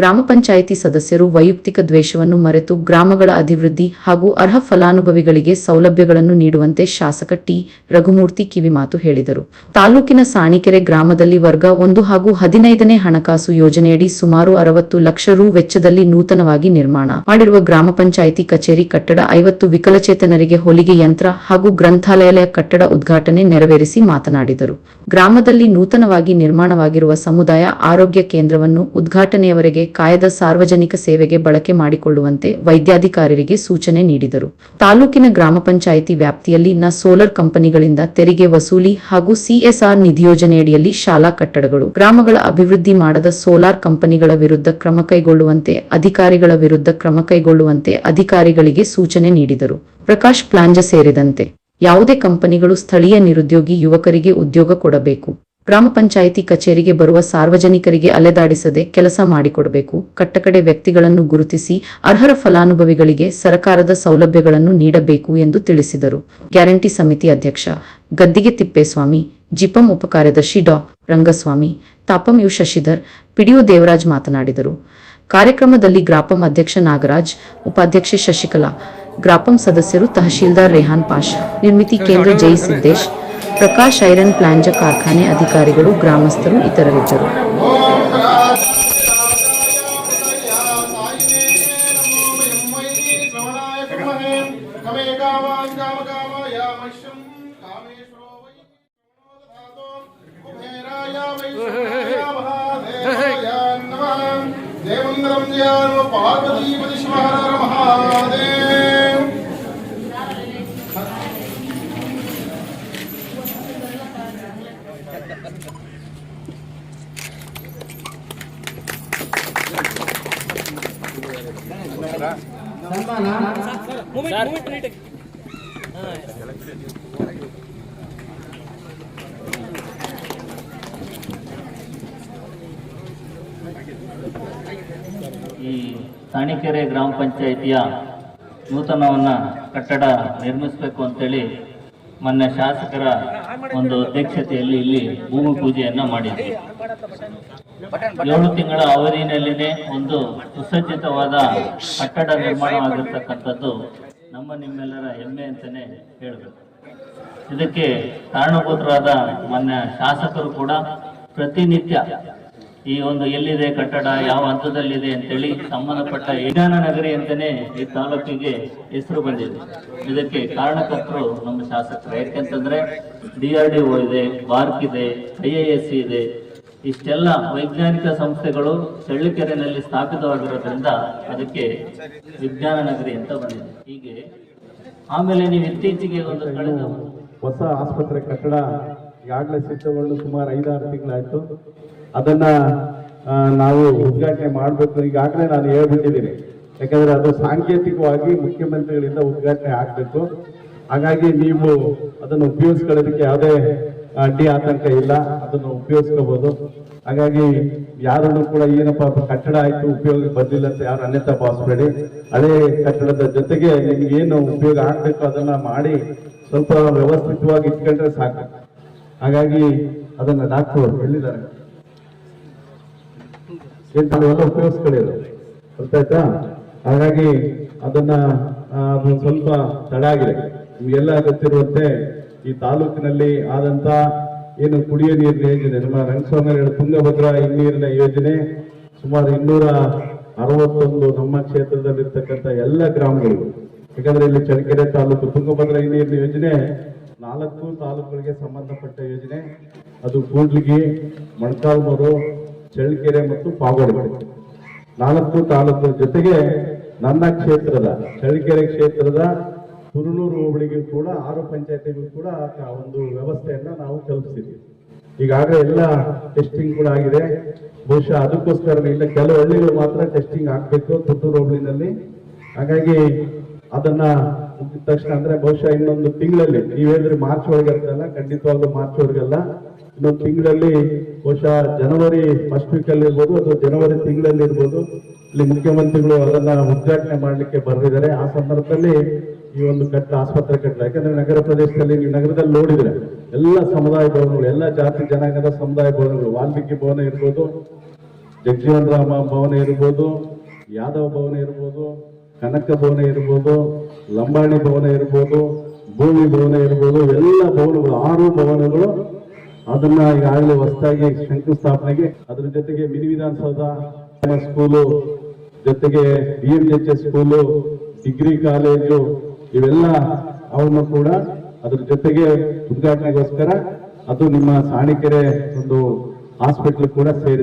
ಗ್ರಾಮ ಪಂಚಾಯಿತಿ ಸದಸ್ಯರು ವೈಯಕ್ತಿಕ ದ್ವೇಷವನ್ನು ಮರೆತು ಗ್ರಾಮಗಳ ಅಭಿವೃದ್ಧಿ ಹಾಗೂ ಅರ್ಹ ಫಲಾನುಭವಿಗಳಿಗೆ ಸೌಲಭ್ಯಗಳನ್ನು ನೀಡುವಂತೆ ಶಾಸಕ ಟಿ. ರಘುಮೂರ್ತಿ ಕಿವಿಮಾತು ಹೇಳಿದರು. ತಾಲೂಕಿನ ಸಾಣಿಕೆರೆ ಗ್ರಾಮದಲ್ಲಿ ವರ್ಗ ಒಂದು ಹಾಗೂ ಹದಿನೈದನೇ ಹಣಕಾಸು ಯೋಜನೆಯಡಿ ಸುಮಾರು ಅರವತ್ತು ಲಕ್ಷ ರು ವೆಚ್ಚದಲ್ಲಿ ನೂತನವಾಗಿ ನಿರ್ಮಾಣ ಮಾಡಿರುವ ಗ್ರಾಮ ಪಂಚಾಯಿತಿ ಕಚೇರಿ ಕಟ್ಟಡ ಐವತ್ತು ವಿಕಲಚೇತನರಿಗೆ ಹೊಲಿಗೆ ಯಂತ್ರ ಹಾಗೂ ಗ್ರಂಥಾಲಯ ಕಟ್ಟಡ ಉದ್ಘಾಟನೆ ನೆರವೇರಿಸಿ ಮಾತನಾಡಿದರು. ಗ್ರಾಮದಲ್ಲಿ ನೂತನವಾಗಿ ನಿರ್ಮಾಣವಾಗಿರುವ ಸಮುದಾಯ ಆರೋಗ್ಯ ಕೇಂದ್ರವನ್ನು ಉದ್ಘಾಟನೆಯವರೆಗೆ ಕಾಯದ ಸಾರ್ವಜನಿಕ ಸೇವೆಗೆ ಬಳಕೆ ಮಾಡಿಕೊಳ್ಳುವಂತೆ ವೈದ್ಯಾಧಿಕಾರಿಗೆ ಸೂಚನೆ ನೀಡಿದರು. ತಾಲೂಕಿನ ಗ್ರಾಮ ಪಂಚಾಯಿತಿ ವ್ಯಾಪ್ತಿಯಲ್ಲಿ ನ ಸೋಲರ್ ಕಂಪನಿಗಳಿಂದ ತೆರಿಗೆ ವಸೂಲಿ ಹಾಗೂ ಸಿಎಸ್ಆರ್ ನಿಧಿಯೋಜನೆಯಡಿಯಲ್ಲಿ ಶಾಲಾ ಕಟ್ಟಡಗಳು. ಗ್ರಾಮಗಳ ಅಭಿವೃದ್ಧಿ ಮಾಡದ ಸೋಲಾರ್ ಕಂಪನಿಗಳ ವಿರುದ್ಧ ಕ್ರಮ ಕೈಗೊಳ್ಳುವಂತೆ, ಅಧಿಕಾರಿಗಳ ವಿರುದ್ಧ ಕ್ರಮ ಕೈಗೊಳ್ಳುವಂತೆ ಅಧಿಕಾರಿಗಳಿಗೆ ಸೂಚನೆ ನೀಡಿದರು. ಪ್ರಕಾಶ್ ಪ್ಲಾಂಜ ಸೇರಿದಂತೆ ಯಾವುದೇ ಕಂಪನಿಗಳು ಸ್ಥಳೀಯ ನಿರುದ್ಯೋಗಿ ಯುವಕರಿಗೆ ಉದ್ಯೋಗ ಕೊಡಬೇಕು. ಗ್ರಾಮ ಪಂಚಾಯಿತಿ ಕಚೇರಿಗೆ ಬರುವ ಸಾರ್ವಜನಿಕರಿಗೆ ಅಲೆದಾಡಿಸದೆ ಕೆಲಸ ಮಾಡಿಕೊಡಬೇಕು. ಕಟ್ಟಕಡೆ ವ್ಯಕ್ತಿಗಳನ್ನು ಗುರುತಿಸಿ ಅರ್ಹರ ಫಲಾನುಭವಿಗಳಿಗೆ ಸರಕಾರದ ಸೌಲಭ್ಯಗಳನ್ನು ನೀಡಬೇಕು ಎಂದು ತಿಳಿಸಿದರು. ಗ್ಯಾರಂಟಿ ಸಮಿತಿ ಅಧ್ಯಕ್ಷ ಗದ್ದಿಗೆ ತಿಪ್ಪೇಸ್ವಾಮಿ, ಜಿಪಂ ಉಪಕಾರ್ಯದರ್ಶಿ ಡಾ. ರಂಗಸ್ವಾಮಿ, ತಾಪಂ ಯು. ಶಶಿಧರ್, ಪಿಡಿಒ ದೇವರಾಜ್ ಮಾತನಾಡಿದರು. ಕಾರ್ಯಕ್ರಮದಲ್ಲಿ ಗ್ರಾಪಂ ಅಧ್ಯಕ್ಷ ನಾಗರಾಜ್, ಉಪಾಧ್ಯಕ್ಷೆ ಶಶಿಕಲಾ, ಗ್ರಾಪಂ ಸದಸ್ಯರು ತಹಶೀಲ್ದಾರ್ ರೆಹಾನ್ ಪಾಷ್, ನಿರ್ಮಿತಿ ಕೇಂದ್ರ ಜೈ ಸಿದ್ದೇಶ್ ಪ್ರಕಾಶ್ ಐರನ್ ಪ್ಲಾಂಜ ಕಾರ್ಖಾನೆ ಅಧಿಕಾರಿಗಳು ಗ್ರಾಮಸ್ಥರು ಇತರರಿದ್ದರು దేవంద్రం జయాలు పార్వతీపతి శివహర మహాదేవ్ ಈ ಸಾಣಿಕೆರೆ ಗ್ರಾಮ ಪಂಚಾಯಿತಿಯ ನೂತನವನ್ನ ಕಟ್ಟಡ ನಿರ್ಮಿಸಬೇಕು ಅಂತೇಳಿ ಮೊನ್ನೆ ಶಾಸಕರ ಒಂದು ಅಧ್ಯಕ್ಷತೆಯಲ್ಲಿ ಇಲ್ಲಿ ಭೂಮಿ ಪೂಜೆಯನ್ನ ಮಾಡಿದ್ವಿ. ಏಳು ತಿಂಗಳ ಅವಧಿನಲ್ಲಿನೇ ಒಂದು ಸುಸಜ್ಜಿತವಾದ ಕಟ್ಟಡ ನಿರ್ಮಾಣವಾಗಿರ್ತಕ್ಕಂಥದ್ದು ನಮ್ಮ ನಿಮ್ಮೆಲ್ಲರ ಹೆಮ್ಮೆ ಅಂತಾನೆ ಹೇಳಬೇಕು. ಇದಕ್ಕೆ ಕಾರಣಭೂತರಾದ ಮೊನ್ನೆ ಶಾಸಕರು ಕೂಡ ಪ್ರತಿನಿತ್ಯ ಈ ಒಂದು ಎಲ್ಲಿದೆ ಕಟ್ಟಡ, ಯಾವ ಹಂತದಲ್ಲಿದೆ ಅಂತೇಳಿ ಸಂಬಂಧಪಟ್ಟ ವಿಜ್ಞಾನ ನಗರಿ ಅಂತಾನೆ ಈ ತಾಲೂಕಿಗೆ ಹೆಸರು ಬಂದಿದೆ. ಇದಕ್ಕೆ ಕಾರಣಕರ್ತರು ನಮ್ಮ ಶಾಸಕರು. ಯಾಕೆಂತಂದ್ರೆ ಡಿ ಆರ್ ಡಿ ಒ ಇದೆ, ಬಾರ್ಕ್ ಇದೆ, ಐ ಎ ಎಸ್ ಇದೆ. ಇಷ್ಟೆಲ್ಲ ವೈಜ್ಞಾನಿಕ ಸಂಸ್ಥೆಗಳು ಚಳ್ಳಿಕೆರೆನಲ್ಲಿ ಸ್ಥಾಪಿತವಾಗಿರೋದ್ರಿಂದ ಅದಕ್ಕೆ ವಿಜ್ಞಾನ ನಗರಿ ಅಂತ ಬಂದಿದೆ. ಹೀಗೆ ಆಮೇಲೆ ನೀವು ಇತ್ತೀಚೆಗೆ ಒಂದು ಕಳೆದ ಹೊಸ ಆಸ್ಪತ್ರೆ ಕಟ್ಟಡ ಈಗಾಗಲೇ ಸಿದ್ಧಗೊಂಡು ಸುಮಾರು ಐದಾರು ತಿಂಗಳಾಯ್ತು. ಅದನ್ನ ನಾವು ಉದ್ಘಾಟನೆ ಮಾಡಬೇಕು. ಈಗಾಗಲೇ ನಾನು ಹೇಳ್ಬಿಟ್ಟಿದ್ದೀನಿ. ಯಾಕಂದ್ರೆ ಅದು ಸಾಂಕೇತಿಕವಾಗಿ ಮುಖ್ಯಮಂತ್ರಿಗಳಿಂದ ಉದ್ಘಾಟನೆ ಆಗಬೇಕು. ಹಾಗಾಗಿ ನೀವು ಅದನ್ನು ಉಪಯೋಗಿಸ್ಕೊಳ್ಳೋದಕ್ಕೆ ಯಾವುದೇ ಅಡ್ಡಿ ಆತಂಕ ಇಲ್ಲ. ಅದನ್ನು ಉಪಯೋಗಿಸ್ಕೋಬೋದು. ಹಾಗಾಗಿ ಯಾರನ್ನು ಕೂಡ ಏನಪ್ಪ ಕಟ್ಟಡ ಆಯ್ತು, ಉಪಯೋಗ ಬಂದಿಲ್ಲ ಅಂತ ಯಾರು ಅನ್ಯತ ಭಾವಿಸ್ಬೇಡಿ ಅದೇ ಕಟ್ಟಡದ ಜೊತೆಗೆ ನಿಮ್ಗೆ ಏನು ಉಪಯೋಗ ಆಗಬೇಕು ಅದನ್ನ ಮಾಡಿ ಸ್ವಲ್ಪ ವ್ಯವಸ್ಥಿತವಾಗಿ ಇಟ್ಕೊಂಡ್ರೆ ಸಾಕು. ಹಾಗಾಗಿ ಅದನ್ನ ಡಾಕ್ಟರ್ ಎಲ್ಲಿದ್ದಾರೆ ಎಲ್ಲ ತಾವೆಲ್ಲ ಉಪಯೋಗಿಸ್ಕೊಳ್ಳಿ ಅದು ಗೊತ್ತಾಯ್ತಾ? ಹಾಗಾಗಿ ಅದನ್ನ ಅದು ಸ್ವಲ್ಪ ತಡ ಆಗಿದೆ. ನಿಮಗೆಲ್ಲ ಗೊತ್ತಿರುವಂತೆ ಈ ತಾಲೂಕಿನಲ್ಲಿ ಆದಂತ ಏನು ಕುಡಿಯುವ ನೀರಿನ ಯೋಜನೆ, ನಮ್ಮ ರಂಗಸ್ವಾಮಿ ತುಂಗಭದ್ರಾ ನೀರಿನ ಯೋಜನೆ ಸುಮಾರು ಇನ್ನೂರ ಅರವತ್ತೊಂದು ನಮ್ಮ ಕ್ಷೇತ್ರದಲ್ಲಿರ್ತಕ್ಕಂಥ ಎಲ್ಲ ಗ್ರಾಮಗಳು ಯಾಕಂದ್ರೆ ಇಲ್ಲಿ ಚಳ್ಳಕೆರೆ ತಾಲೂಕು ತುಂಗಭದ್ರ ನೀರಿನ ಯೋಜನೆ, ನಾಲ್ಕು ತಾಲೂಕುಗಳಿಗೆ ಸಂಬಂಧಪಟ್ಟ ಯೋಜನೆ. ಅದು ಕೂಡ್ಲಿಗಿ, ಮೊಣಕಾಲ್ಮೂರು, ಚಳ್ಳಕೆರೆ ಮತ್ತು ಪಾಗೋಡು. ನಾಲ್ಕು ತಾಲೂಕು ಜೊತೆಗೆ ನನ್ನ ಕ್ಷೇತ್ರದ, ಚಳ್ಳಕೆರೆ ಕ್ಷೇತ್ರದ ಕುರುನೂರು ಹೋಬಳಿಗೂ ಕೂಡ, ಆರು ಪಂಚಾಯತಿಗೂ ಕೂಡ ಒಂದು ವ್ಯವಸ್ಥೆಯನ್ನ ನಾವು ಕಲ್ಪಿಸಿದ್ವಿ. ಈಗಾಗಲೇ ಎಲ್ಲ ಟೆಸ್ಟಿಂಗ್ ಕೂಡ ಆಗಿದೆ. ಬಹುಶಃ ಅದಕ್ಕೋಸ್ಕರ ಇಲ್ಲ, ಕೆಲವು ಹಳ್ಳಿಗಳು ಮಾತ್ರ ಟೆಸ್ಟಿಂಗ್ ಆಗಬೇಕು ತುತ್ತೂರು ಹೋಬಳಿನಲ್ಲಿ. ಹಾಗಾಗಿ ಅದನ್ನ ಮುಗಿದ ತಕ್ಷಣ ಅಂದ್ರೆ ಬಹುಶಃ ಇನ್ನೊಂದು ತಿಂಗಳಲ್ಲಿ, ನೀವ್ ಹೇಳಿದ್ರೆ ಮಾರ್ಚ್ ಇರ್ತಲ್ಲ ಖಂಡಿತವಾಗ್ಲೂ ಮಾರ್ಚ್ ಒಳಗಲ್ಲ ಇನ್ನೊಂದು ತಿಂಗಳಲ್ಲಿ ಬಹುಶಃ ಜನವರಿ ಫಸ್ಟ್ ವೀಕ್ ಅಲ್ಲಿ ಇರ್ಬೋದು ಅಥವಾ ಜನವರಿ ತಿಂಗಳಲ್ಲಿ ಇರ್ಬೋದು. ಇಲ್ಲಿ ಮುಖ್ಯಮಂತ್ರಿಗಳು ಅದನ್ನ ಉದ್ಘಾಟನೆ ಮಾಡ್ಲಿಕ್ಕೆ ಬರೆದಿದ್ದಾರೆ. ಆ ಸಂದರ್ಭದಲ್ಲಿ ಈ ಒಂದು ಕಟ್ಟ ಆಸ್ಪತ್ರೆ ಕಟ್ಟಡ ಯಾಕಂದ್ರೆ ನಗರ ಪ್ರದೇಶದಲ್ಲಿ ನೀವು ನಗರದಲ್ಲಿ ನೋಡಿದ್ರೆ ಎಲ್ಲ ಸಮುದಾಯ ಭವನಗಳು, ಎಲ್ಲ ಜಾತಿ, ಜನಾಂಗದ ಸಮುದಾಯ ಭವನಗಳು, ವಾಲ್ಮೀಕಿ ಭವನ ಇರ್ಬೋದು, ಜಗಜೀವನ್ ರಾಮ ಭವನ ಇರ್ಬೋದು, ಯಾದವ್ ಭವನ ಇರ್ಬೋದು ಕನಕ ಭವನ ಇರ್ಬೋದು, ಲಂಬಾಣಿ ಭವನ ಇರ್ಬೋದು ಭೂಮಿ ಭವನ ಇರ್ಬೋದು, ಎಲ್ಲ ಭವನಗಳು, ಆರು ಭವನಗಳು ಅದನ್ನ ಈಗಾಗಲೇ ಹೊಸದಾಗಿ ಶಂಕುಸ್ಥಾಪನೆಗೆ ಅದರ ಜೊತೆಗೆ ಮಿನಿ ವಿಧಾನಸೌಧ ಸ್ಕೂಲು, ಜೊತೆಗೆ B M H S school, degree college, ಇವೆಲ್ಲ ಅವನ್ನು ಕೂಡ ಅದ್ರ ಜೊತೆಗೆ ಉದ್ಘಾಟನೆಗೋಸ್ಕರ ಅದು ನಿಮ್ಮ ಸಾಣಿಕೆರೆ ಒಂದು ಹಾಸ್ಪಿಟಲ್ ಕೂಡ ಸೇರಿ